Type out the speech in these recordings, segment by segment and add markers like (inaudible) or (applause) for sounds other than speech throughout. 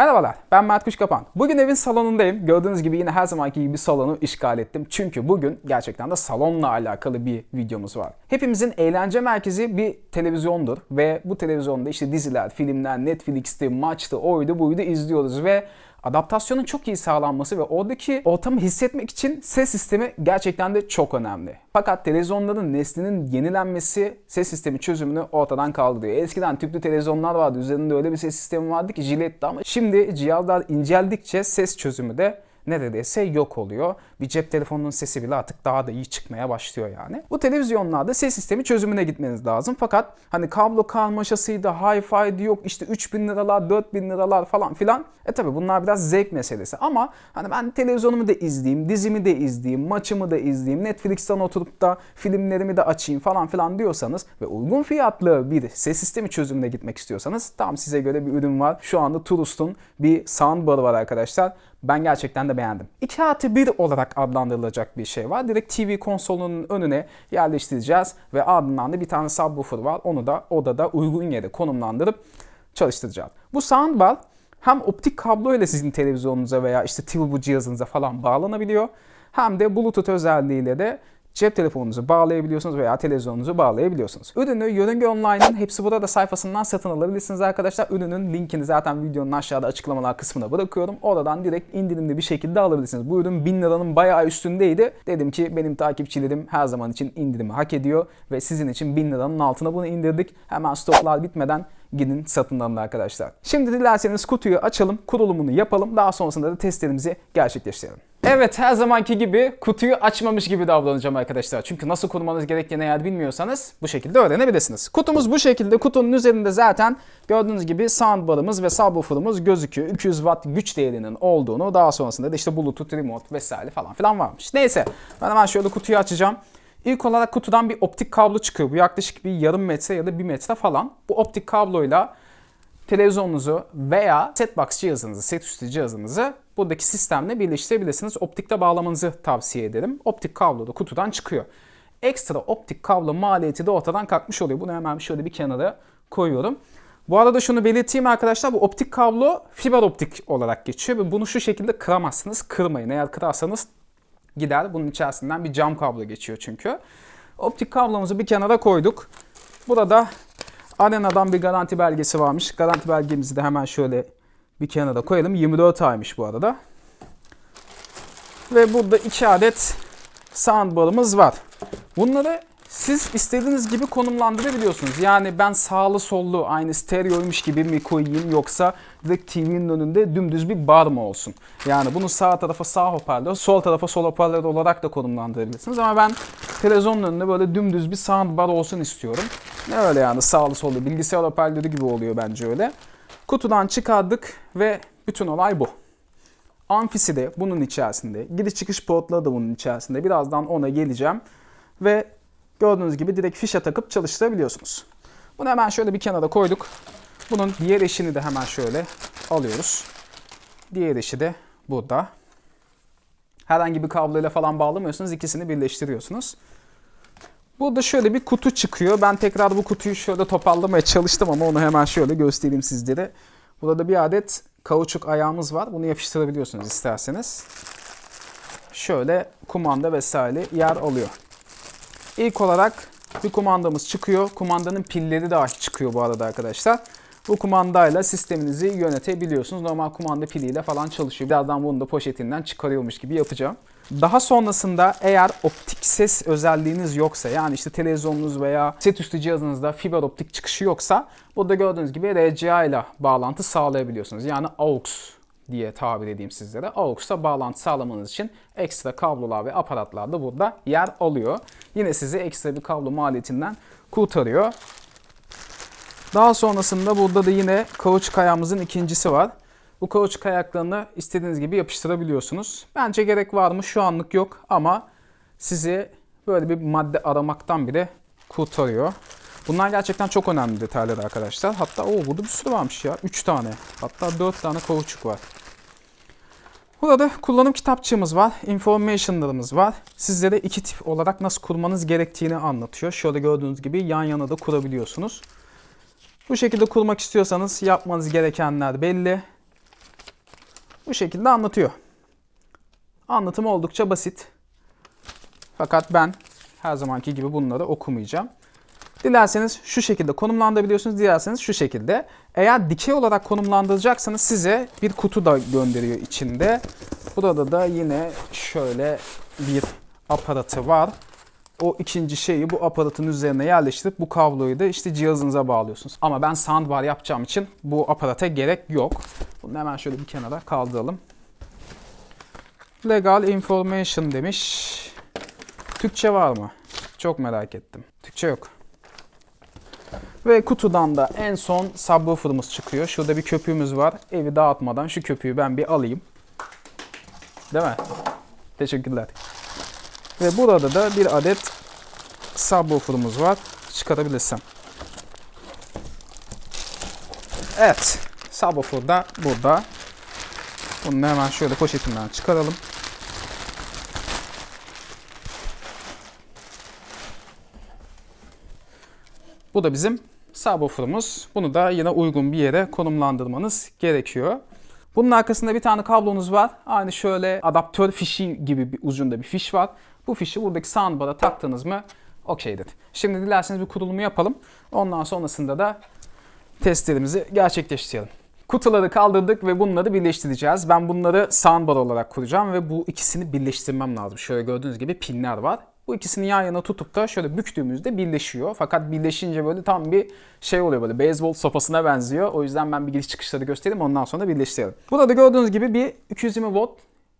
Merhabalar, ben Mert Kuşkapan. Bugün evin salonundayım. Gördüğünüz gibi yine her zamanki gibi salonu işgal ettim. Çünkü bugün gerçekten de salonla alakalı bir videomuz var. Hepimizin eğlence merkezi bir televizyondur. Ve bu televizyonda işte diziler, filmler, Netflix'ti, maçtı, oydu buydu izliyoruz. Ve adaptasyonun çok iyi sağlanması ve oradaki ortamı hissetmek için ses sistemi gerçekten de çok önemli. Fakat televizyonların neslinin yenilenmesi ses sistemi çözümünü ortadan kaldırıyor. Eskiden tüplü televizyonlar vardı. Üzerinde öyle bir ses sistemi vardı ki jiletti ama şimdi cihazlar inceldikçe ses çözümü de neredeyse yok oluyor. Bir cep telefonunun sesi bile artık daha da iyi çıkmaya başlıyor yani. Bu televizyonlarda ses sistemi çözümüne gitmeniz lazım. Fakat hani kablo karmaşasıydı, hi-fi'di yok işte 3000 liralar, 4000 liralar falan filan. E tabi bunlar biraz zevk meselesi ama hani ben televizyonumu da izleyeyim, dizimi de izleyeyim, maçımı da izleyeyim, Netflix'ten oturup da filmlerimi de açayım falan filan diyorsanız ve uygun fiyatlı bir ses sistemi çözümüne gitmek istiyorsanız tam size göre bir ürün var. Şu anda Turust'un bir soundbar var arkadaşlar. Ben gerçekten de beğendim. 2 artı 1 olarak adlandırılacak bir şey var. Direkt TV konsolunun önüne yerleştireceğiz ve ardından da bir tane subwoofer var. Onu da odada uygun yere konumlandırıp çalıştıracağız. Bu soundbar hem optik kablo ile sizin televizyonunuza veya işte TV cihazınıza falan bağlanabiliyor. Hem de Bluetooth özelliğiyle de cep telefonunuzu bağlayabiliyorsunuz veya televizyonunuzu bağlayabiliyorsunuz. Ürünü Yörünge Online'ın hepsi burada sayfasından satın alabilirsiniz arkadaşlar. Ürünün linkini zaten videonun aşağıda açıklamalar kısmına bırakıyorum. Oradan direkt indirimli bir şekilde alabilirsiniz. Bu ürün 1000 liranın bayağı üstündeydi. Dedim ki benim takipçilerim her zaman için indirimi hak ediyor ve sizin için 1000 liranın altına bunu indirdik. Hemen stoklar bitmeden gidin satın alın arkadaşlar. Şimdi dilerseniz kutuyu açalım, kurulumunu yapalım. Daha sonrasında da testlerimizi gerçekleştirelim. Evet her zamanki gibi kutuyu açmamış gibi davranacağım arkadaşlar. Çünkü nasıl kurmanız gerektiğini eğer bilmiyorsanız bu şekilde öğrenebilirsiniz. Kutumuz bu şekilde. Kutunun üzerinde zaten gördüğünüz gibi soundbar'ımız ve subwoofer'ımız gözüküyor. 200 watt güç değerinin olduğunu daha sonrasında da işte bluetooth remote vesaire falan filan varmış. Neyse ben hemen şöyle kutuyu açacağım. İlk olarak kutudan bir optik kablo çıkıyor. Bu yaklaşık bir yarım metre ya da bir metre falan. Bu optik kabloyla televizyonunuzu veya setbox cihazınızı, set üstü cihazınızı buradaki sistemle birleştirebilirsiniz. Optikte bağlamanızı tavsiye ederim. Optik kablo da kutudan çıkıyor. Ekstra optik kablo maliyeti de ortadan kalkmış oluyor. Bunu hemen şöyle bir kenara koyuyorum. Bu arada şunu belirteyim arkadaşlar. Bu optik kablo fiber optik olarak geçiyor ve bunu şu şekilde kıramazsınız. Kırmayın. Eğer kırarsanız gider. Bunun içerisinden bir cam kablo geçiyor çünkü. Optik kablomuzu bir kenara koyduk. Burada Arena'dan bir garanti belgesi varmış. Garanti belgemizi de hemen şöyle bir kenara koyalım. 24 aymış bu arada. Ve burada iki adet soundbar'ımız var. Bunları siz istediğiniz gibi konumlandırabiliyorsunuz. Yani ben sağlı sollu aynı stereoymuş gibi mi koyayım yoksa direkt TV'nin önünde dümdüz bir bar mı olsun? Yani bunu sağ tarafa sağ hoparlör, sol tarafa sol hoparlör olarak da konumlandırabilirsiniz. Ama ben televizyonun önünde böyle dümdüz bir soundbar olsun istiyorum. Ne öyle yani sağlı sollu bilgisayar hoparlörü gibi oluyor bence öyle. Kutudan çıkardık ve bütün olay bu. Amfisi de bunun içerisinde. Giriş çıkış portları da bunun içerisinde. Birazdan ona geleceğim. Ve gördüğünüz gibi direkt fişe takıp çalıştırabiliyorsunuz. Bunu hemen şöyle bir kenara koyduk. Bunun diğer eşini de hemen şöyle alıyoruz. Diğer eşi de burada. Herhangi bir kabloyla falan bağlamıyorsunuz. ikisini birleştiriyorsunuz. Burada şöyle bir kutu çıkıyor. Ben tekrar bu kutuyu şöyle toparlamaya çalıştım ama onu hemen şöyle göstereyim sizlere. Burada bir adet kauçuk ayağımız var. Bunu yapıştırabiliyorsunuz isterseniz. Şöyle kumanda vesaire yer alıyor. İlk olarak bir kumandamız çıkıyor. Kumandanın pilleri dahi çıkıyor bu arada arkadaşlar. Bu kumandayla sisteminizi yönetebiliyorsunuz. Normal kumanda piliyle falan çalışıyor. Birazdan bunu da poşetinden çıkarıyormuş gibi yapacağım. Daha sonrasında eğer optik ses özelliğiniz yoksa yani işte televizyonunuz veya set üstü cihazınızda fiber optik çıkışı yoksa burada gördüğünüz gibi RCA ile bağlantı sağlayabiliyorsunuz. Yani AUX diye tabir edeyim sizlere. AUX'a bağlantı sağlamanız için ekstra kablolar ve aparatlar da burada yer alıyor. Yine sizi ekstra bir kablo maliyetinden kurtarıyor. Daha sonrasında burada da yine kauçuk ayağımızın ikincisi var. Bu kauçuk ayaklarını istediğiniz gibi yapıştırabiliyorsunuz. Bence gerek var mı şu anlık yok ama sizi böyle bir madde aramaktan bile kurtarıyor. Bunlar gerçekten çok önemli detaylar arkadaşlar. Hatta o burada bir sürü varmış ya. 3 tane. Hatta 4 tane kauçuk var. Burada kullanım kitapçığımız var. Information'larımız var. Sizlere iki tip olarak nasıl kurmanız gerektiğini anlatıyor. Şöyle gördüğünüz gibi yan yana da kurabiliyorsunuz. Bu şekilde kurmak istiyorsanız yapmanız gerekenler belli. Bu şekilde anlatıyor. Anlatımı oldukça basit. Fakat ben her zamanki gibi bunları okumayacağım. Dilerseniz şu şekilde konumlandırabiliyorsunuz, dilerseniz şu şekilde. Eğer dikey olarak konumlandıracaksanız size bir kutu da gönderiyor içinde. Burada da yine şöyle bir aparatı var. O ikinci şeyi bu aparatın üzerine yerleştirip bu kabloyu da işte cihazınıza bağlıyorsunuz. Ama ben soundbar yapacağım için bu aparata gerek yok. Bunu hemen şöyle bir kenara kaldıralım. Legal information demiş. Türkçe var mı? Çok merak ettim. Türkçe yok. Ve kutudan da en son subwoofer'ımız çıkıyor. Şurada bir köpüğümüz var. Evi dağıtmadan şu köpüğü ben bir alayım. Değil mi? Teşekkürler. Ve burada da bir adet subwoofer'ımız var. Çıkarabilirsem. Evet. Subwoofer da burada. Bunu hemen şöyle poşetinden çıkaralım. Bu da bizim subwoofer'ımız. Bunu da yine uygun bir yere konumlandırmanız gerekiyor. Bunun arkasında bir tane kablonuz var. Aynı şöyle adaptör fişi gibi bir ucunda bir fiş var. Bu fişi buradaki soundbar'a taktınız mı okeydir. Şimdi dilerseniz bir kurulumu yapalım. Ondan sonrasında da testlerimizi gerçekleştirelim. Kutuları kaldırdık ve bunları birleştireceğiz. Ben bunları soundbar olarak kuracağım ve bu ikisini birleştirmem lazım. Şöyle gördüğünüz gibi pinler var. Bu ikisini yan yana tutup da şöyle büktüğümüzde birleşiyor. Fakat birleşince böyle tam bir şey oluyor böyle beyzbol sopasına benziyor. O yüzden ben bir giriş çıkışları göstereyim ondan sonra birleştirelim. Burada gördüğünüz gibi bir 220 volt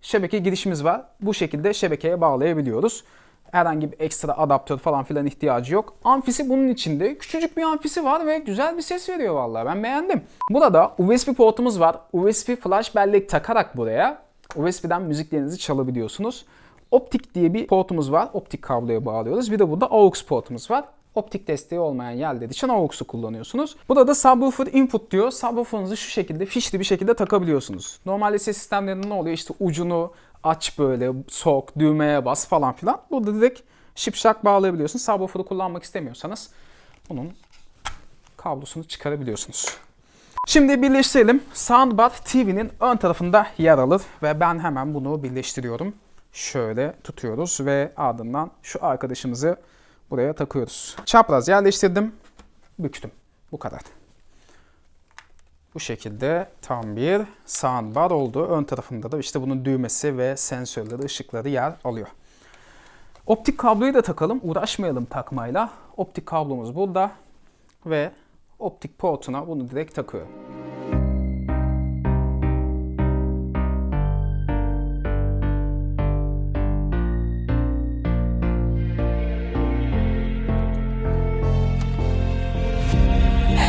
şebeke girişimiz var. Bu şekilde şebekeye bağlayabiliyoruz. Herhangi bir ekstra adaptör falan filan ihtiyacı yok. Amfisi bunun içinde. Küçücük bir amfisi var ve güzel bir ses veriyor vallahi. Ben beğendim. Burada USB portumuz var. USB flash bellek takarak buraya USB'den müziklerinizi çalabiliyorsunuz. Optik diye bir portumuz var. Optik kabloya bağlıyoruz. Bir de burada AUX portumuz var. Optik desteği olmayan yerler için AUX'u kullanıyorsunuz. Burada da subwoofer input diyor. Subwoofer'ınızı şu şekilde fişli bir şekilde takabiliyorsunuz. Normalde ses sistemlerinde ne oluyor? İşte ucunu aç böyle, sok, düğmeye bas falan filan. Burada direkt şipşak bağlayabiliyorsunuz. Subwoofer'ı kullanmak istemiyorsanız bunun kablosunu çıkarabiliyorsunuz. Şimdi birleştirelim. Soundbar TV'nin ön tarafında yer alır ve ben hemen bunu birleştiriyorum. Şöyle tutuyoruz ve ardından şu arkadaşımızı buraya takıyoruz. Çapraz yerleştirdim, büktüm. Bu kadar. Bu şekilde tam bir soundbar oldu. Ön tarafında da işte bunun düğmesi ve sensörleri, ışıkları yer alıyor. Optik kabloyu da takalım. Uğraşmayalım takmayla. Optik kablomuz burada ve optik portuna bunu direkt takıyorum.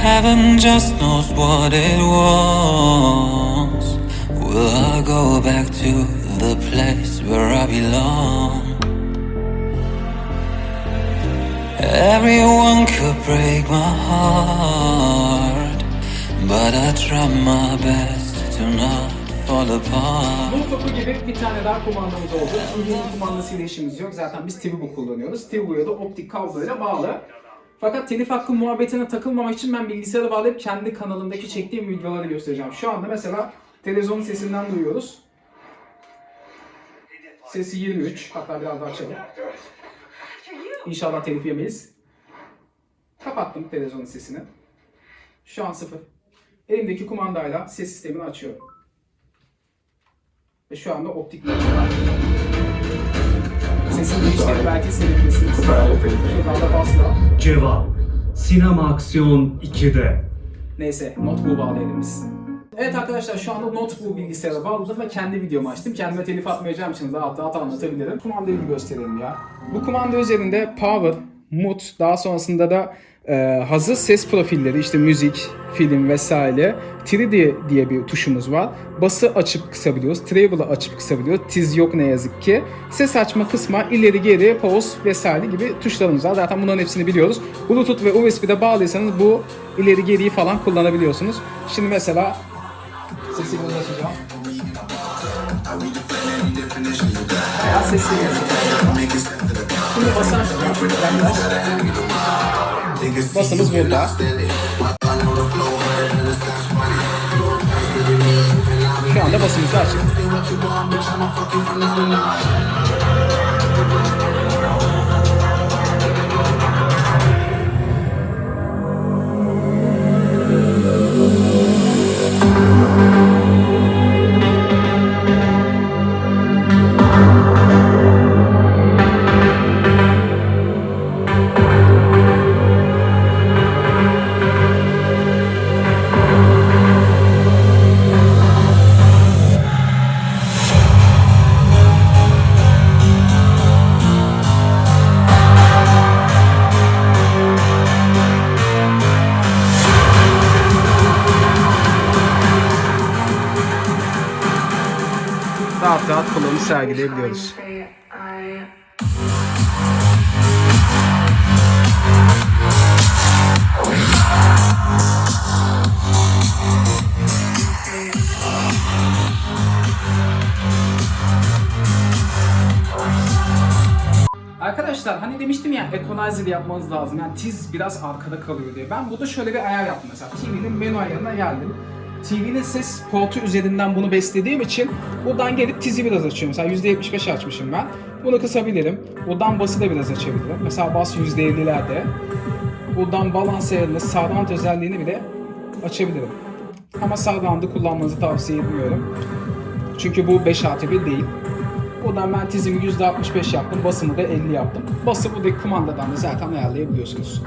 Heaven just knows what it was. Will I go back to the place where I belong? Everyone could break my heart, but I try my best to not. Bu topu gibi bir tane daha kumandamız oldu. TV'nin kumandasıyla işimiz yok. Zaten biz TV bu kullanıyoruz. TV buya da optik kabloyla bağlı. Fakat telif hakkı muhabbetine takılmamak için ben bilgisayara bağlayıp kendi kanalımdaki çektiğim videoları göstereceğim. Şu anda mesela televizyonun sesinden duyuyoruz. Sesi 23. Hatta biraz daha açalım. İnşallah telif yemeyiz. Kapattım televizyonun sesini. Şu an sıfır. Elimdeki kumandayla ses sistemini açıyorum. Ve şu anda optik var. Sesin değiştiğini belki hissedebilirsiniz. Şuradan da basla. Cevap Sinema Aksiyon 2'de Neyse notebook'u bağlayalım biz. Evet arkadaşlar şu anda notebook bilgisayara bağladım ve kendi videomu açtım. Kendime telif atmayacağım için rahat rahat anlatabilirim. Kumandayı bir gösterelim ya. Bu kumanda üzerinde power, mood, daha sonrasında da e, hazır ses profilleri işte müzik, film vesaire 3D diye bir tuşumuz var. Bası açıp kısabiliyoruz. Treble'ı açıp kısabiliyoruz. Tiz yok ne yazık ki. Ses açma kısma ileri geri pause vesaire gibi tuşlarımız var. Zaten bunların hepsini biliyoruz. Bluetooth ve USB'de bağlıysanız bu ileri geriyi falan kullanabiliyorsunuz. Şimdi mesela sesini uzatacağım. Bayağı sesli geliyor. Şimdi bası açacağım. Yaklaş. Basımız burada. Şu anda basımızı açtık. Rahat sergileyebiliyoruz. Arkadaşlar hani demiştim ya equalizer yapmanız lazım. Yani tiz biraz arkada kalıyor diye. Ben burada şöyle bir ayar yaptım mesela. TV'nin menü ayarına geldim. TV'nin ses portu üzerinden bunu beslediğim için buradan gelip tizi biraz açıyorum. Mesela %75 açmışım ben. Bunu kısabilirim. Buradan bası da biraz açabilirim. Mesela bas %50'lerde. Buradan balans ayarını, surround özelliğini bile açabilirim. Ama surround'ı kullanmanızı tavsiye etmiyorum. Çünkü bu 5 artı 1 değil. Buradan ben tizimi %65 yaptım. Basımı da 50 yaptım. Bası buradaki kumandadan da zaten ayarlayabiliyorsunuz.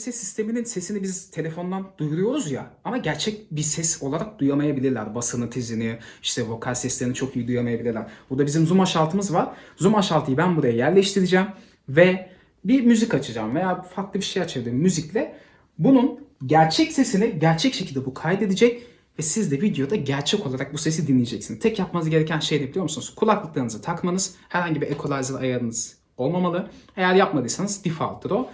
Ses sisteminin sesini biz telefondan duyuruyoruz ya ama gerçek bir ses olarak duyamayabilirler. Basını, tizini, işte vokal seslerini çok iyi duyamayabilirler. Burada bizim Zoom H6'mız var. Zoom H6'yı ben buraya yerleştireceğim ve bir müzik açacağım veya farklı bir şey açabilirim müzikle. Bunun gerçek sesini gerçek şekilde bu kaydedecek ve siz de videoda gerçek olarak bu sesi dinleyeceksiniz. Tek yapmanız gereken şey ne biliyor musunuz? Kulaklıklarınızı takmanız, herhangi bir equalizer ayarınız olmamalı. Eğer yapmadıysanız default'tur o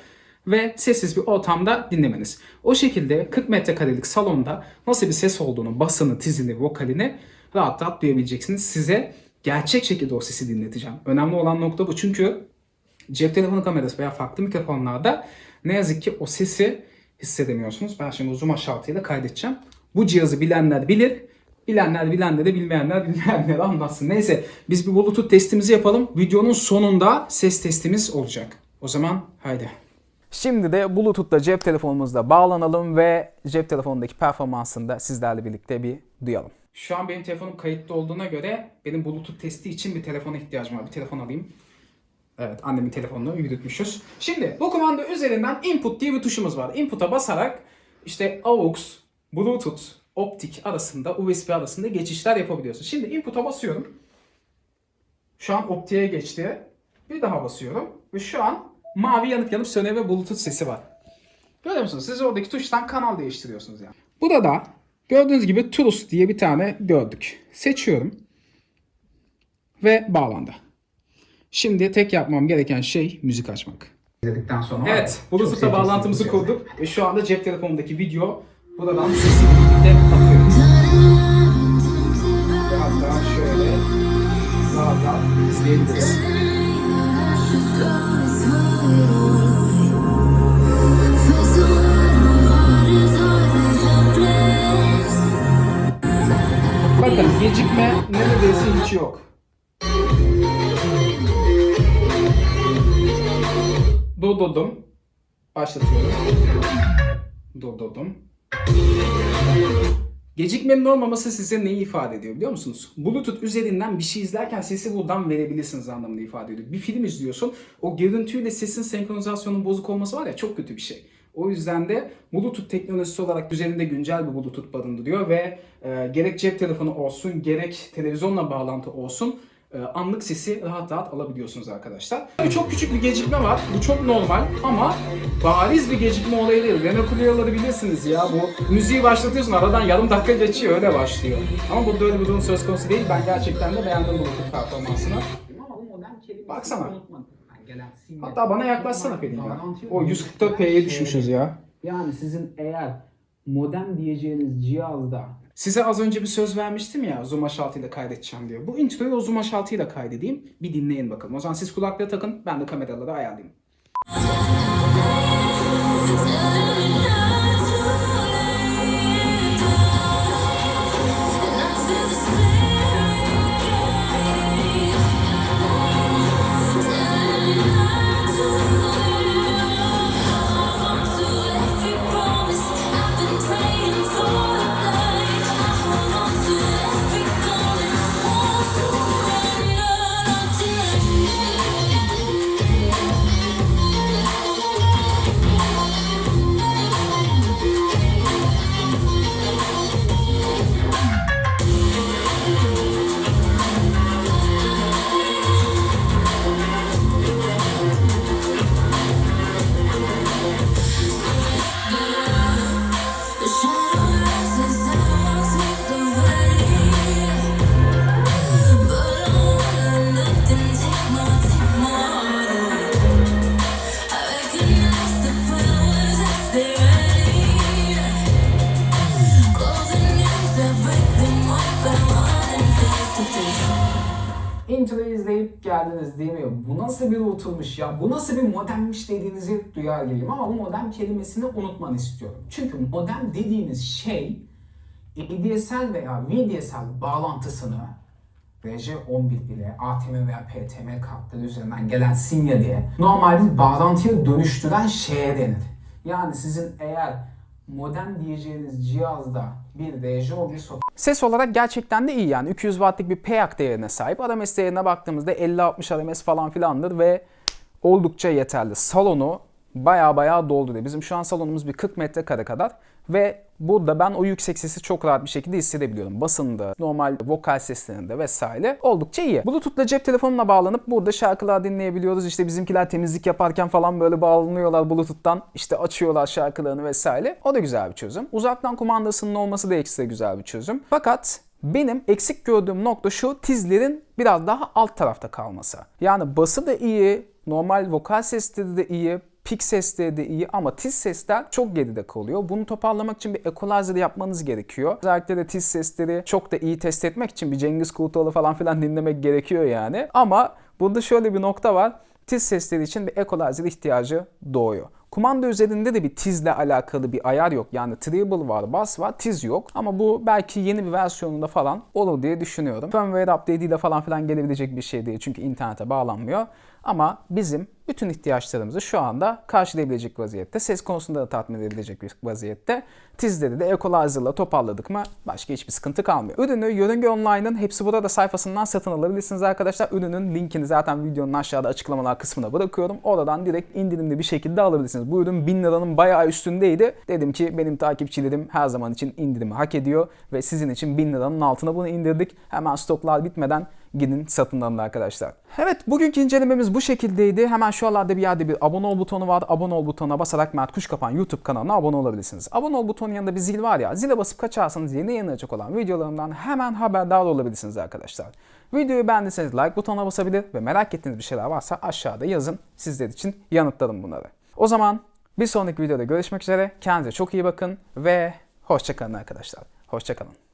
ve sessiz bir ortamda dinlemeniz. O şekilde 40 metrekarelik salonda nasıl bir ses olduğunu, basını, tizini, vokalini rahat rahat duyabileceksiniz. Size gerçek şekilde o sesi dinleteceğim. Önemli olan nokta bu çünkü cep telefonu kamerası veya farklı mikrofonlarda ne yazık ki o sesi hissedemiyorsunuz. Ben şimdi Zoom H6 ile kaydedeceğim. Bu cihazı bilenler bilir. Bilenler bilenleri bilmeyenler bilmeyenleri anlatsın. Neyse biz bir Bluetooth testimizi yapalım. Videonun sonunda ses testimiz olacak. O zaman haydi. Şimdi de Bluetooth'ta cep telefonumuzla bağlanalım ve cep telefonundaki performansını da sizlerle birlikte bir duyalım. Şu an benim telefonum kayıtlı olduğuna göre benim Bluetooth testi için bir telefona ihtiyacım var. Bir telefon alayım. Evet annemin telefonunu yürütmüşüz. Şimdi bu kumanda üzerinden input diye bir tuşumuz var. Input'a basarak işte AUX, Bluetooth, optik arasında, USB arasında geçişler yapabiliyorsun. Şimdi input'a basıyorum. Şu an optiğe geçti. Bir daha basıyorum. Ve şu an mavi yanıp yanıp sönüyor ve Bluetooth sesi var. Görüyor musunuz? Siz oradaki tuştan kanal değiştiriyorsunuz yani. Burada gördüğünüz gibi Trus diye bir tane gördük. Seçiyorum. Ve bağlandı. Şimdi tek yapmam gereken şey müzik açmak. izledikten sonra Evet, Bluetooth'la bağlantımızı şey. kurduk ve şu anda cep telefonumdaki video buradan birlikte akıyor. Ve hatta şöyle rahat izleyebiliriz. Bakın gecikme neredeyse hiç yok. Durdurdum. Başlatıyorum. Durdurdum. Gecikmenin olmaması size neyi ifade ediyor biliyor musunuz? Bluetooth üzerinden bir şey izlerken sesi buradan verebilirsiniz anlamında ifade ediyor. Bir film izliyorsun, o görüntüyle sesin senkronizasyonun bozuk olması var ya çok kötü bir şey. O yüzden de Bluetooth teknolojisi olarak üzerinde güncel bir Bluetooth barındırıyor ve e, gerek cep telefonu olsun, gerek televizyonla bağlantı olsun e, anlık sesi rahat rahat alabiliyorsunuz arkadaşlar. Tabii çok küçük bir gecikme var. Bu çok normal ama bariz bir gecikme olayı değil. Renault Clio'ları bilirsiniz ya. Bu müziği başlatıyorsun aradan yarım dakika geçiyor öyle başlıyor. Ama burada öyle bir durum söz konusu değil. Ben gerçekten de beğendim Bluetooth performansını. Baksana. Gelen sinyal- Hatta bana yaklaşsana Pelin ya. O yok. 144p'ye düşmüşüz ya. Yani sizin eğer modem diyeceğiniz cihazda Size az önce bir söz vermiştim ya Zoom H6 ile kaydedeceğim diyor. Bu introyu o Zoom H6 ile kaydedeyim. Bir dinleyin bakalım. O zaman siz kulaklığı takın. Ben de kameraları ayarlayayım. Oturmuş ya? Bu nasıl bir modemmiş dediğinizi duyar gibiyim ama bu modem kelimesini unutmanı istiyorum. Çünkü modem dediğimiz şey ADSL veya VDSL bağlantısını RJ11 ile ATM veya PTM kartları üzerinden gelen sinyali normal bir bağlantıya dönüştüren şeye denir. Yani sizin eğer modem diyeceğiniz cihazda bir RJ11 sok Ses olarak gerçekten de iyi yani 200 wattlık bir PEAC değerine sahip. RMS değerine baktığımızda 50-60 RMS falan filandır ve oldukça yeterli. Salonu baya baya dolduruyor. Bizim şu an salonumuz bir 40 metrekare kadar ve burada ben o yüksek sesi çok rahat bir şekilde hissedebiliyorum. Basında, normal vokal seslerinde vesaire oldukça iyi. Bluetooth'la cep telefonuna bağlanıp burada şarkılar dinleyebiliyoruz. İşte bizimkiler temizlik yaparken falan böyle bağlanıyorlar Bluetooth'tan. İşte açıyorlar şarkılarını vesaire. O da güzel bir çözüm. Uzaktan kumandasının olması da ekstra güzel bir çözüm. Fakat benim eksik gördüğüm nokta şu tizlerin biraz daha alt tarafta kalması. Yani bası da iyi, normal vokal sesleri de iyi, pik sesleri de iyi ama tiz sesler çok geride kalıyor. Bunu toparlamak için bir equalizer yapmanız gerekiyor. Özellikle de tiz sesleri çok da iyi test etmek için bir Cengiz Kurtoğlu falan filan (laughs) dinlemek gerekiyor yani. Ama burada şöyle bir nokta var. Tiz sesleri için bir equalizer ihtiyacı doğuyor. Kumanda üzerinde de bir tizle alakalı bir ayar yok. Yani treble var, bass var, tiz yok. Ama bu belki yeni bir versiyonunda falan olur diye düşünüyorum. Firmware update ile falan filan gelebilecek bir şey değil. Çünkü internete bağlanmıyor. Ama bizim bütün ihtiyaçlarımızı şu anda karşılayabilecek vaziyette. Ses konusunda da tatmin edebilecek bir vaziyette. Tizleri de Equalizer'la toparladık mı başka hiçbir sıkıntı kalmıyor. Ürünü Yörünge Online'ın hepsi burada sayfasından satın alabilirsiniz arkadaşlar. Ürünün linkini zaten videonun aşağıda açıklamalar kısmına bırakıyorum. Oradan direkt indirimli bir şekilde alabilirsiniz. Bu ürün 1000 liranın bayağı üstündeydi. Dedim ki benim takipçilerim her zaman için indirimi hak ediyor ve sizin için 1000 liranın altına bunu indirdik. Hemen stoklar bitmeden gidin satın alın arkadaşlar. Evet bugünkü incelememiz bu şekildeydi. Hemen şu alarda bir yerde bir abone ol butonu var. Abone ol butonuna basarak Mert Kuşkapan YouTube kanalına abone olabilirsiniz. Abone ol butonun yanında bir zil var ya. Zile basıp kaçarsanız yeni yayınlanacak olan videolarımdan hemen haberdar olabilirsiniz arkadaşlar. Videoyu beğendiyseniz like butonuna basabilir ve merak ettiğiniz bir şeyler varsa aşağıda yazın. Sizler için yanıtlarım bunları. O zaman bir sonraki videoda görüşmek üzere. Kendinize çok iyi bakın ve hoşçakalın arkadaşlar. Hoşçakalın.